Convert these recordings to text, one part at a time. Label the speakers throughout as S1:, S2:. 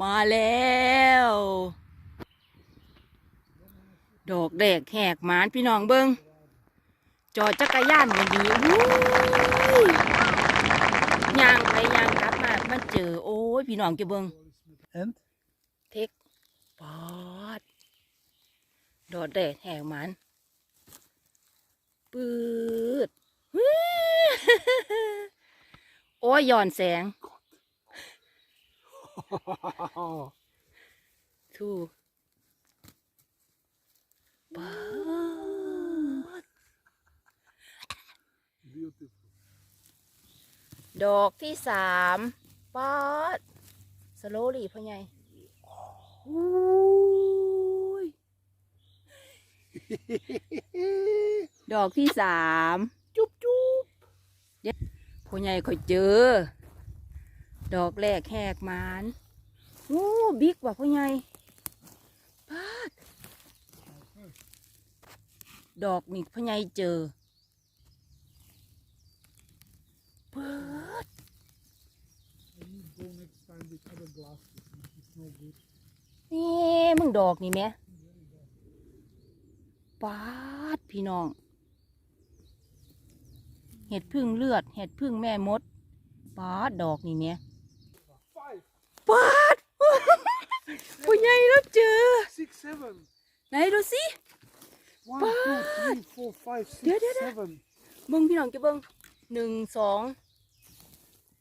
S1: มาแล้ว ดอกแดกแหกหมานพี่น้องเบิงจอดจักรยานกันดีวู้ยย่างไปย่างกลับมามาเจอ โอ้ย พี่น้องจะเบิง
S2: And
S1: เทคปอด ดอกแดกแหกหมานปืดวิโอ้ยย้อนแสง ทูปาด
S2: beautiful.
S1: ดอกที่สามปาดสโลลี่พ่อใหญ่อุ้ยดอกที่สามจุ๊บจุ๊บเดี๋ยวพ่อใหญ่คอยเจอ ดอกแรกแหกหมานโอ้บิ๊กว่ะพ่อใหญ่ปาดดอกนี่พ่อใหญ่เจอเปิด นี่มึงดอกนี่แหมปาดพี่น้อง เห็ดพึ่งเลือด เห็ดพึ่งแม่มดปาดดอกนี่แหม่
S2: Five,
S1: ปาดพ่อใหญ่แล้วเจอ
S2: six, seven.
S1: ไหนดูสิ
S2: One, two, three, four, five, six,
S1: Yeah, yeah, yeah.
S2: seven.
S1: เบิ้งพี่น้องจะเบิ้งหนึ่งสอง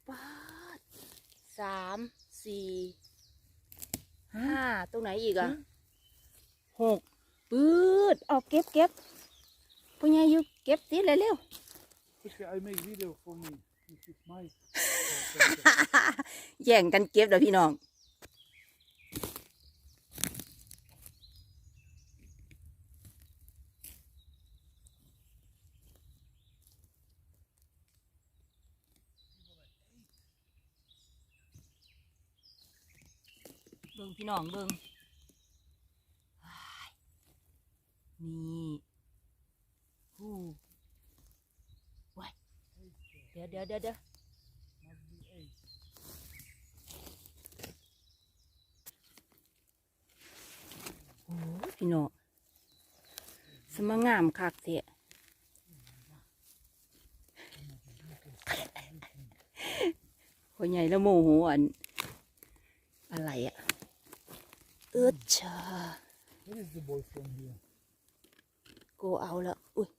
S1: ปาดสามสี่ห้าตรงไหนอีกอะหกปืดออกเก็บเก็บพ่อใหญ่อยู่เก็บติดเลยเร็ว
S2: Okay, I make video for me.
S1: แย่งกันเก็บเด้อพี่น้อง เบิ่งพี่น้องเบิ่งนี่ฮู้ไว้ายเดี๋ยวเดี๋ยวเดี๋ยวเดี๋ยว
S2: Must be eight.
S1: โอ้ยพี่น้องสมางามคักเสียคนใหญ่แล้วโมโหอันอะไรอะเอิดชา
S2: Where is the boy from here?
S1: โกเอาละอุ้ย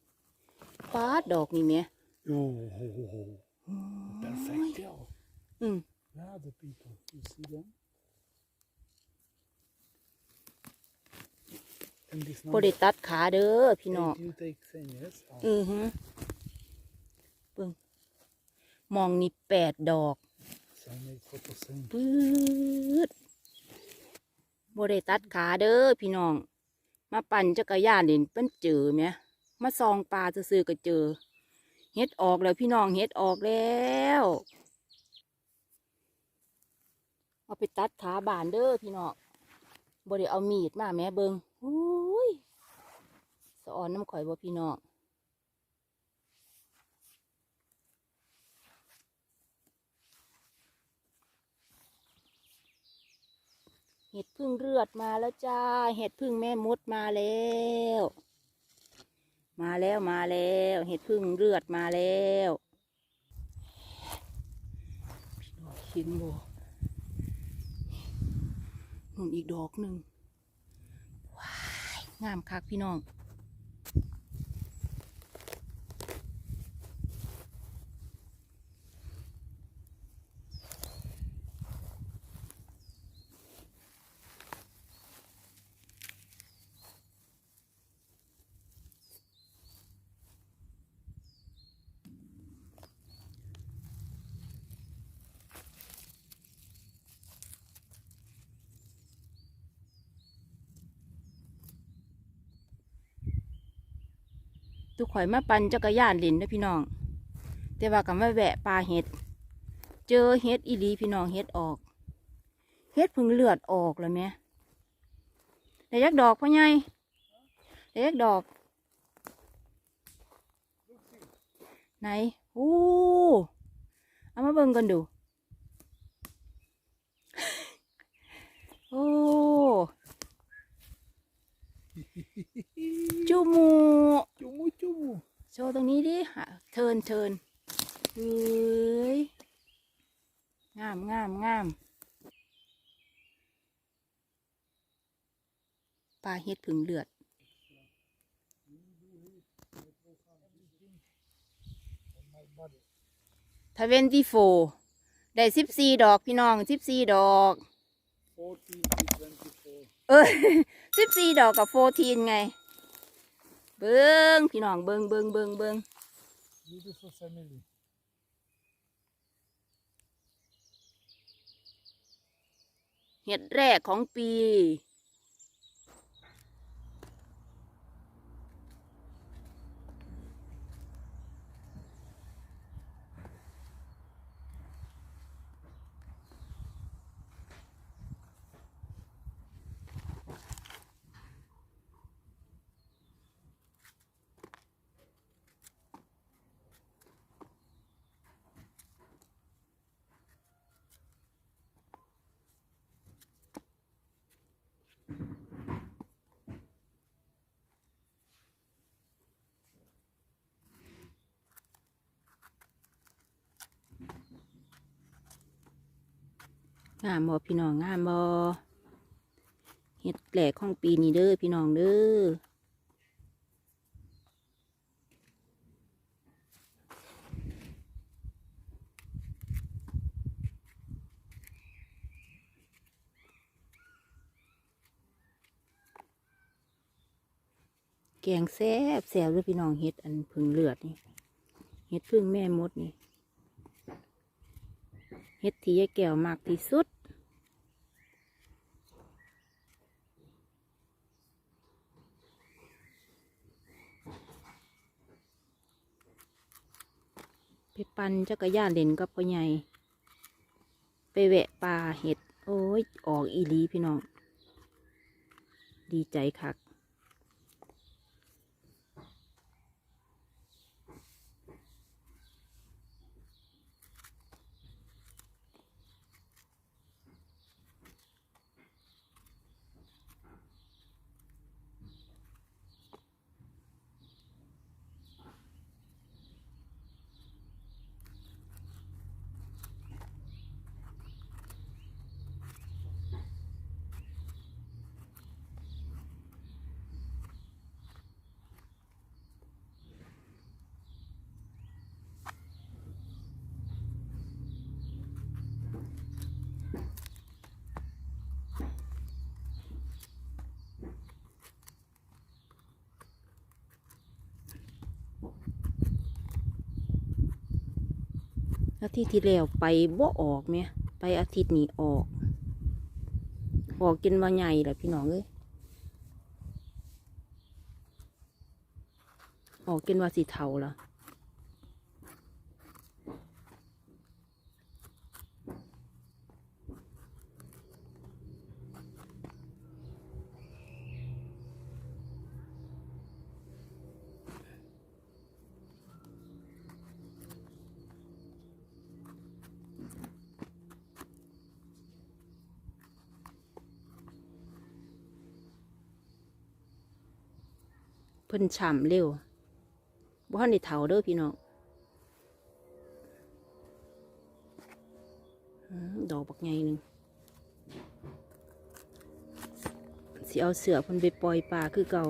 S1: ปาดดอกนี่เมีย
S2: Oh, perfect girl.
S1: อืม
S2: Where are the people? You see them? And this
S1: พอ
S2: number
S1: ได้ตัดขาเด้อพี่น้อง
S2: eight, you take ten, yes? Oh,
S1: อือฮึเบิ่งมองนี่แปดดอก
S2: so I make photo same.
S1: ปืดบ่ได้ตัดขาเด้อพี่น้อง มาปั่นจักรยานเด่นเป็นเจอไหมมาซองปลาซื้อๆก็เจอ เฮ็ดออกแล้วพี่น้องเฮ็ดออกแล้วเอาไปตัดขาบานเด้อพี่น้องบ่ได้เอามีดมาแม่เบิงอุ้ยสออนน้ำข่อยบ่พี่น้องเห็ดพึ่งเลือดมาแล้วจ้า เห็ดพึ่งแม่มดมาแล้ว มาแล้วมาแล้ว เห็ดพึ่งเลือดมาแล้วพี่น้องเห็นบ่นุ่นอีกดอกหนึ่งว้ายงามคักพี่น้องุข่อยมาปั่นจักรยานเล่นนะพี่น้อง แต่ว่ากับมาแวะปลาเห็ด เจอเห็ดอีลีพี่น้องเห็ดออก เห็ดพึ่งเลือดออกแล้วไหมได้ยักดอกพ่อใหญ่แต่ยักดอก ไหนอู้เอามาเบิ่งกันดู โอ้
S2: จูมู
S1: โชว์ตรงนี้ดิหะเทินเทินเฮ้ยงามงามงามปลาเฮ็ดผึ่งเลือด ทเวนตี้โฟได้สิบสี่ดอกพี่น้องสิบสี่ดอก
S2: 14 to 24.
S1: เออสิบสี่ดอกกับโฟทีนไง เบิงพี่น้องเบิงเบิงเบิงเบิง
S2: Beautiful family.
S1: เห็ดแรกของปี งามบอพี่น้องงามบอเห็ดแหลกของปีนี้เด้อพี่น้องเด้อ แกงแซ่บแซ่บเลยพี่น้องเห็ดอันพึ่งเลือดนี่เห็ดพึ่งแม่มดนี่เฮ็ดที่ยายแก้วมากที่สุด ไปปั่นจักรยานเล่นกับพ่อใหญ่ไปแวะป่าเห็ด โอ้ย ออกอีลีพี่น้อง ดีใจคัก อาทิตย์ที่แล้วไปบ่ออกไหมไปอาทิตย์นี้ออก ออกกินมาใหญ่แหละพี่น้องเอ้ยออกกินว่าสีเทาละ พิ่นฉ่ำเร็วบ่ทันได้เทาเด้อพี่น้องดอกบักใหญ่หนึ่งสิเอาเสือเพิ่นไปปล่อยปลาคือเก่า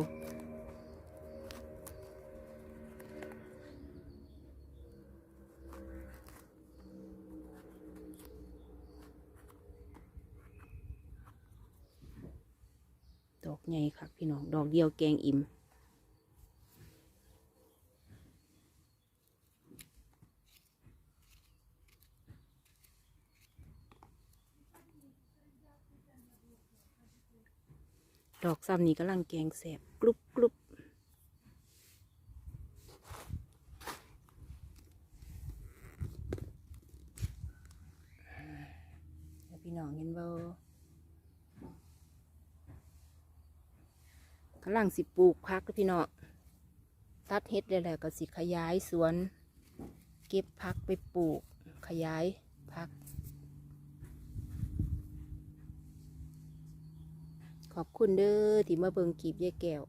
S1: ดอกใหญ่ค่ะพี่น้อง ดอกเดียวแกงอิ่ม ดอกซ้ำนี้กำลังแกงแสบกรุบกรุบพี่น้องเห็นบ่กำลังสิปลูกพักพี่น้องตัดเฮ็ดได้แล้วก็สิขยายสวน เก็บพักไปปลูกขยายพัก ขอบคุณเด้อที่มาเบิ่งกีบยายแก้ว